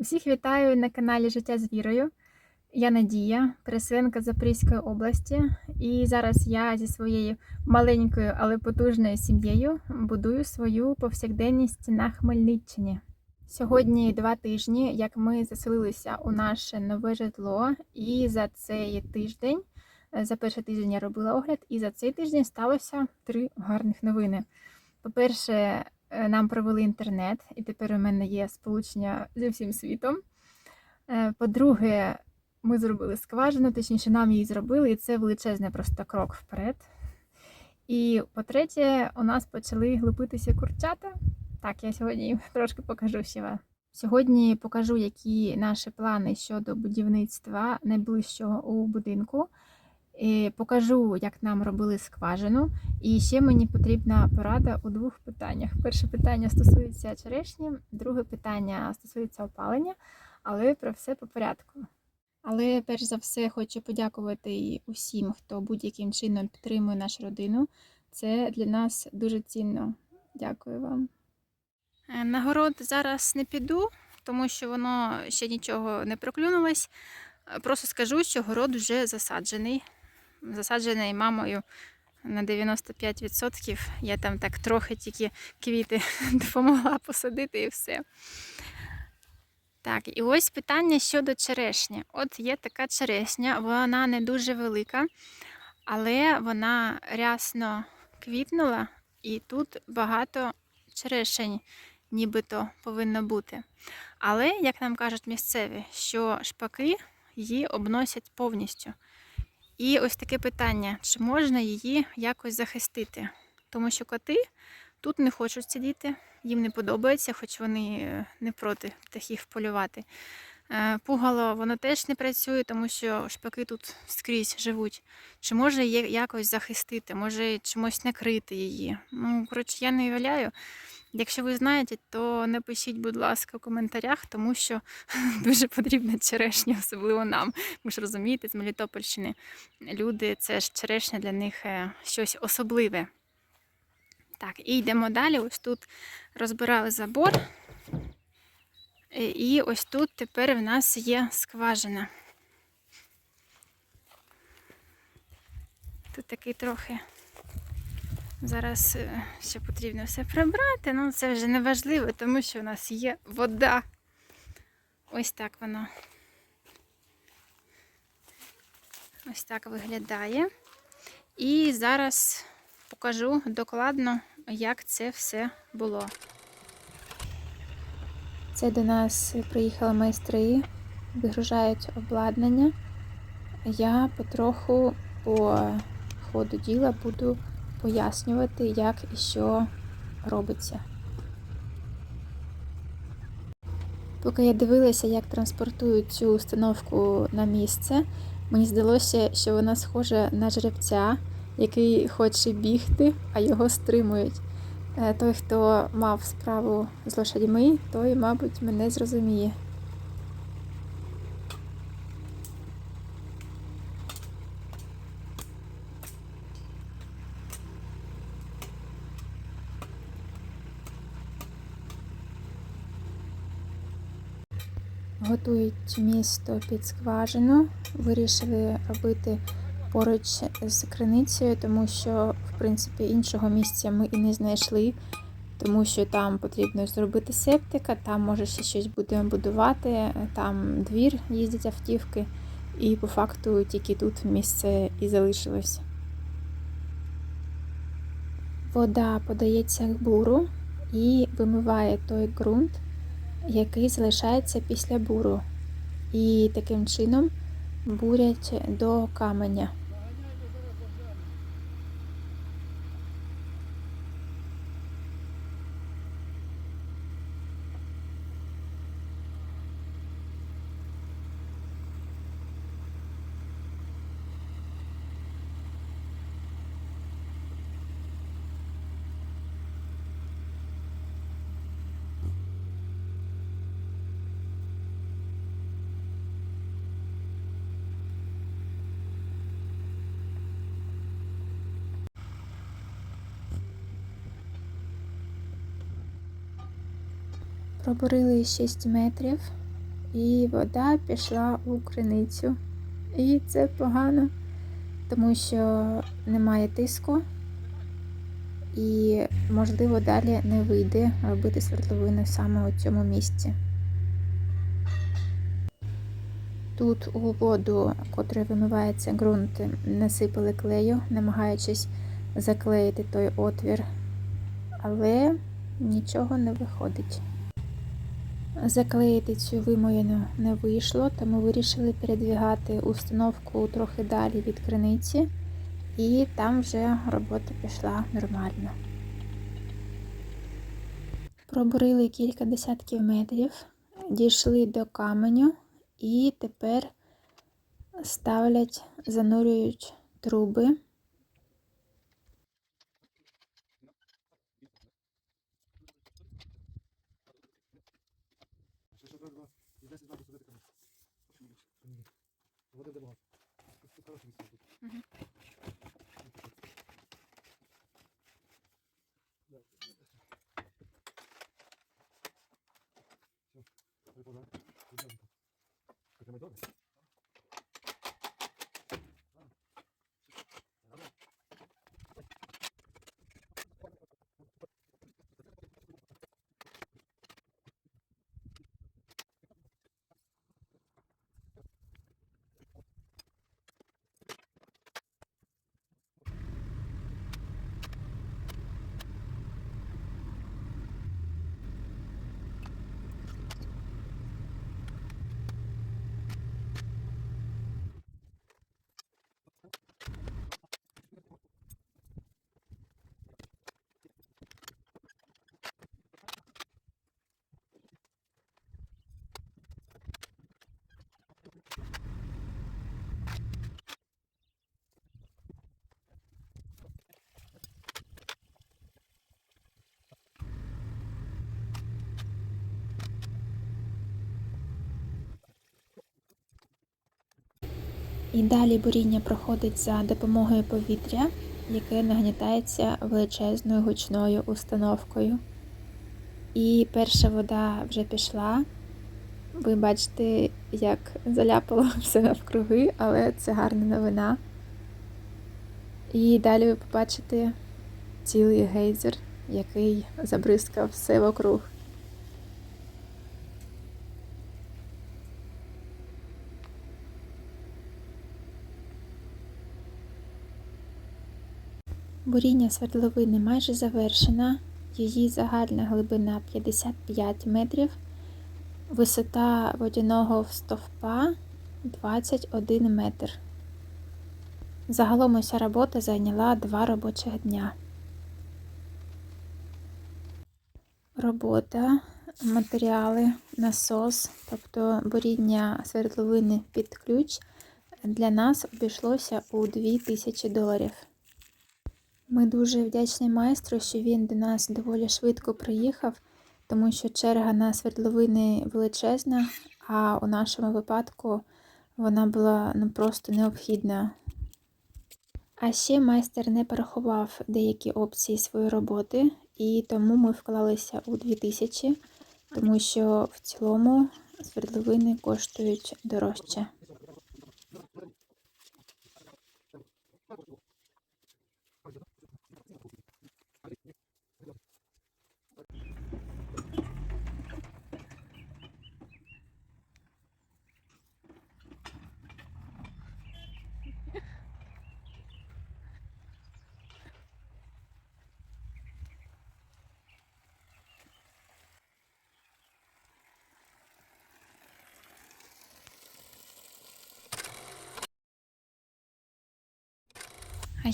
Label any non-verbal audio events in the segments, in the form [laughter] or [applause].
Усіх вітаю на каналі Життя з вірою. Я Надія, переселенка Запорізької області, і зараз я зі своєю маленькою, але потужною сім'єю будую свою повсякденність на Хмельниччині. Сьогодні два тижні, як ми заселилися у наше нове житло, і за цей тиждень, за перший тиждень я робила огляд, і за цей тиждень сталося три гарних новини. По-перше, нам провели інтернет, і тепер у мене є сполучення зі всім світом. Е, По-друге, ми зробили скважину, точніше, нам її зробили, і це величезний просто крок вперед. І по-третє, у нас почали глупитися курчата. Так, я сьогодні їм [laughs] трошки покажу ще вам. Сьогодні покажу, які наші плани щодо будівництва найближчого у будинку. Покажу, як нам робили скважину. І ще мені потрібна порада у двох питаннях. Перше питання стосується черешні, друге питання стосується опалення, але про все по порядку. Але перш за все хочу подякувати усім, хто будь-яким чином підтримує нашу родину. Це для нас дуже цінно. Дякую вам. Е, На город зараз не піду, тому що воно ще нічого не проклюнулось. Е, Просто скажу, що город вже засаджений. Засаджений мамою на 95%. Я там так трохи тільки квіти [laughs] допомогла посадити і все. Так, і ось питання щодо черешні. От є така черешня, вона не дуже велика, але вона рясно квітнула, і тут багато черешень нібито повинно бути. Але, як нам кажуть місцеві, що шпаки її обносять повністю. І ось таке питання: чи можна її якось захистити? Тому що коти тут не хочуть сидіти, їм не подобається, хоч вони е, не проти птахів полювати. Е, Пугало воно теж не працює, тому що шпаки тут скрізь живуть. Чи може її якось захистити, може чимось накрити її? Ну, коротше, я не уявляю. Якщо ви знаєте, то напишіть, будь ласка, у коментарях, тому що [laughs] дуже потрібна черешня, особливо нам. Ви ж розумієте, з Мелітопольщини люди, це ж черешня для них е, щось особливе. Так, і йдемо далі. Ось тут розбирали забор. Е, І ось тут тепер в нас є скважина. Тут такий трохи. Зараз е, ще потрібно все прибрати, ну це вже не важливо, тому що у нас є вода. Ось так воно. Ось так виглядає. І зараз покажу докладно, як це все було. Це до нас приїхали майстри, вигружають обладнання. Я потроху по ходу діла буду пояснювати, як і що робиться. Поки я дивилася, як транспортують цю установку на місце, мені здалося, що вона схожа на жеребця, який хоче бігти, а його стримують. Е, Той, хто мав справу з лошадьми, той, мабуть, мене зрозуміє. Готують місто під скважину. Вирішили робити поруч з криницею, тому що, в принципі, іншого місця ми і не знайшли, тому що там потрібно зробити септика, там може ще щось будемо будувати, там двір їздять автівки, і по факту тільки тут місце і залишилось. Вода подається к буру і вимиває той ґрунт, який залишається після буру. І таким чином бурять до каменя. Пробурили 6 метрів і вода пішла у криницю. І це погано, тому що немає тиску, і, можливо, далі не вийде робити свердловину саме у цьому місці. Тут у воду, котрою вимивається ґрунт, насипали клею, намагаючись заклеїти той отвір, але нічого не виходить. Заклеїти цю вимоїну не вийшло, тому вирішили передвігати установку трохи далі від криниці, і там вже робота пішла нормально. Пробурили кілька десятків метрів, дійшли до каменю і тепер ставлять, занурюють труби. Води де багато. Тут хороше місце тут. Мгм. Да. Всё, прикладай. Підемо. Добре? І далі буріння проходить за допомогою повітря, яке нагнітається величезною гучною установкою. І перша вода вже пішла. Ви бачите, як заляпало [laughs] все навкруги, але це гарна новина. І далі ви побачите цілий гейзер, який забризкав все вокруг. Буріння свердловини майже завершена. Її загальна глибина 55 метрів, висота водяного стовпа 21 метр. Загалом уся робота зайняла два робочих дня. Робота, матеріали, насос, тобто буріння свердловини під ключ для нас обійшлося у 2000 доларів. Ми дуже вдячні майстру, що він до нас доволі швидко приїхав, тому що черга на свердловини величезна, а у нашому випадку вона була ну, просто необхідна. А ще майстер не порахував деякі опції своєї роботи, і тому ми вклалися у 2000, тому що в цілому свердловини коштують дорожче.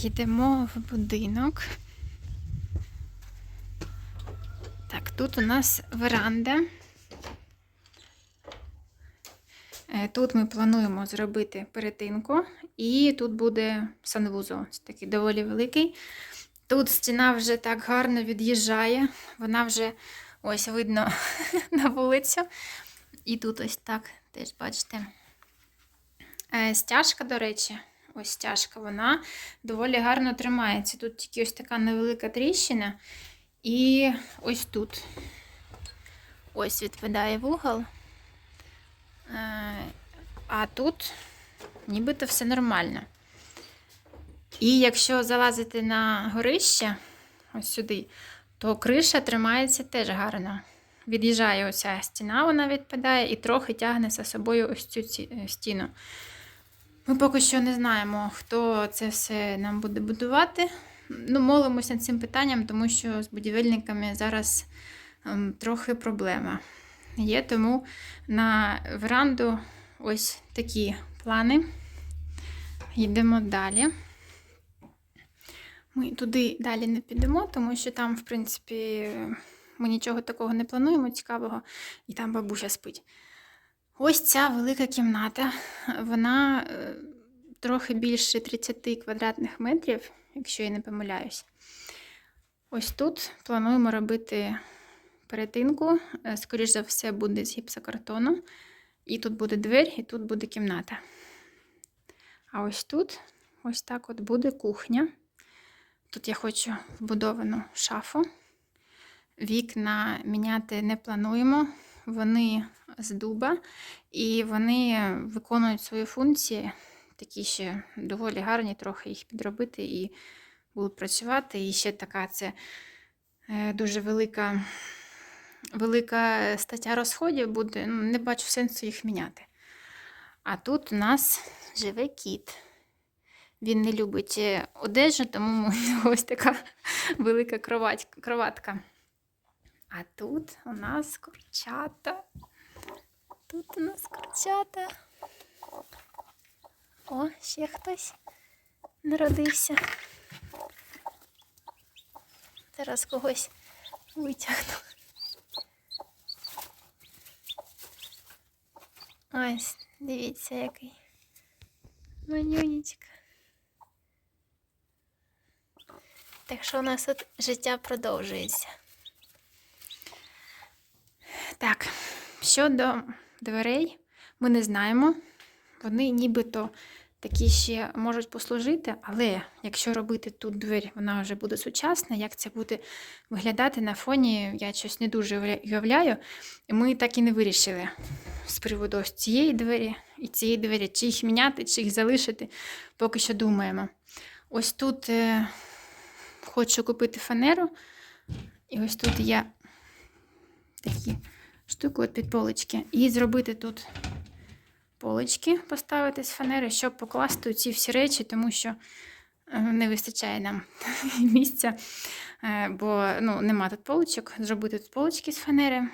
Йдемо в будинок. Так, тут у нас веранда. Е, Тут ми плануємо зробити перетинку, і тут буде санвузол, такий доволі великий. Тут стіна вже так гарно від'їжджає, вона вже ось видно [laughs] на вулицю. І тут ось так теж бачите. Е, Стяжка, до речі, ось стяжка, вона доволі гарно тримається. Тут тільки ось така невелика тріщина. І ось тут ось відпадає вугол. а тут нібито все нормально. І якщо залазити на горище, ось сюди, то криша тримається теж гарно. Від'їжджає оця стіна, вона відпадає і трохи тягне за собою ось цю е, стіну. Ми поки що не знаємо, хто це все нам буде будувати. Ну, молимося над цим питанням, тому що з будівельниками зараз ем, трохи проблема є. Тому на веранду ось такі плани. Йдемо далі. Ми туди далі не підемо, тому що там, в принципі, ми нічого такого не плануємо цікавого, і там бабуся спить. Ось ця велика кімната, вона е, трохи більше 30 квадратних метрів, якщо я не помиляюсь. Ось тут плануємо робити перетинку. Е, Скоріш за все, буде з гіпсокартону. І тут буде двері, і тут буде кімната. А ось тут, ось так от буде кухня. Тут я хочу вбудовану шафу. Вікна міняти не плануємо. Вони з дуба, і вони виконують свої функції, такі ще доволі гарні, трохи їх підробити і будуть працювати. І ще така це е, дуже велика, велика стаття розходів буде. Ну, не бачу сенсу їх міняти. А тут у нас живе кіт. Він не любить е, одежу, тому ось така [laughs] велика кроватка. А тут у нас курчата. Тут у нас курчата. О, ще хтось народився. Зараз когось витягну. Ось, дивіться, який. Манюнечка. Так що у нас тут життя продовжується. Так, щодо дверей, ми не знаємо. Вони нібито такі ще можуть послужити, але якщо робити тут двері, вона вже буде сучасна. Як це буде виглядати на фоні, я щось не дуже уявляю. І ми так і не вирішили з приводу ось цієї двері і цієї двері, чи їх міняти, чи їх залишити, поки що думаємо. Ось тут е, хочу купити фанеру, і ось тут є такі штуку під полички. І зробити тут полички, поставити з фанери, щоб покласти ці всі речі, тому що е, не вистачає нам [laughs] місця, е, бо ну, нема тут поличок. Зробити тут полички з фанери.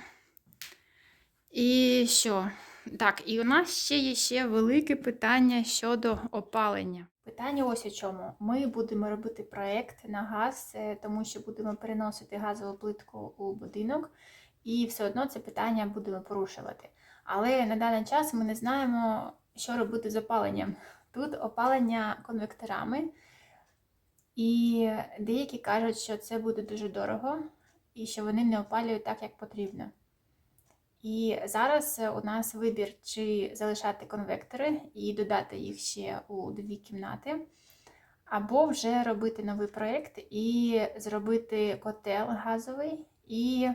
І що? Так, і у нас ще є ще велике питання щодо опалення. Питання ось у чому. Ми будемо робити проєкт на газ, е, тому що будемо переносити газову плитку у будинок, і все одно це питання будемо порушувати. Але на даний час ми не знаємо, що робити з опаленням. Тут опалення конвекторами, і деякі кажуть, що це буде дуже дорого, і що вони не опалюють так, як потрібно. І зараз у нас вибір, чи залишати конвектори і додати їх ще у дві кімнати, або вже робити новий проєкт і зробити котел газовий і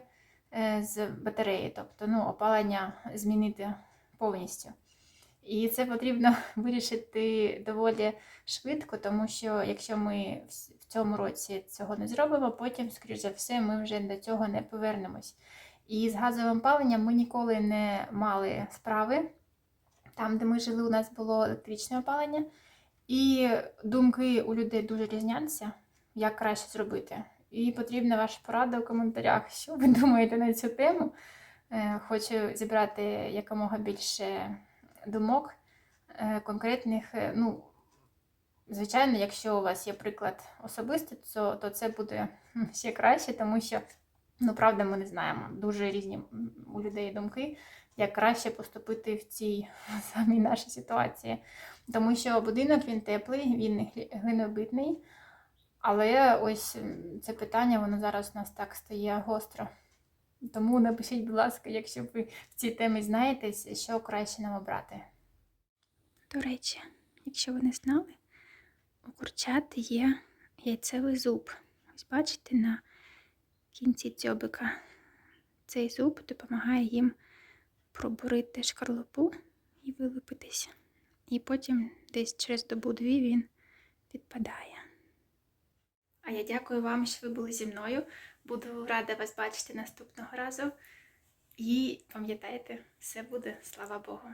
з батареї, тобто ну, опалення змінити повністю. І це потрібно [laughs] вирішити доволі швидко, тому що якщо ми в цьому році цього не зробимо, потім, скоріш за все, ми вже до цього не повернемось. І з газовим опаленням ми ніколи не мали справи. Там, де ми жили, у нас було електричне опалення. І думки у людей дуже різняться, як краще зробити. І потрібна ваша порада у коментарях, що ви думаєте на цю тему. Е, Хочу зібрати якомога більше думок е, конкретних. е, Ну, звичайно, якщо у вас є приклад особистий, то, то це буде ще краще, тому що, ну, правда, ми не знаємо. Дуже різні у людей думки, як краще поступити в цій [laughs] самій нашій ситуації. Тому що будинок він теплий, він глинобитний. Але ось це питання, воно зараз у нас так стає гостро. Тому напишіть, будь ласка, якщо ви в цій темі знаєтесь, що краще нам обрати. До речі, якщо ви не знали, у курчат є яйцевий зуб. Ось бачите на кінці дзьобика. Цей зуб допомагає їм пробурити шкарлупу і вилупитись. І потім десь через добу-дві він відпадає. А я дякую вам, що ви були зі мною. Буду рада вас бачити наступного разу. І пам'ятайте, все буде, слава Богу.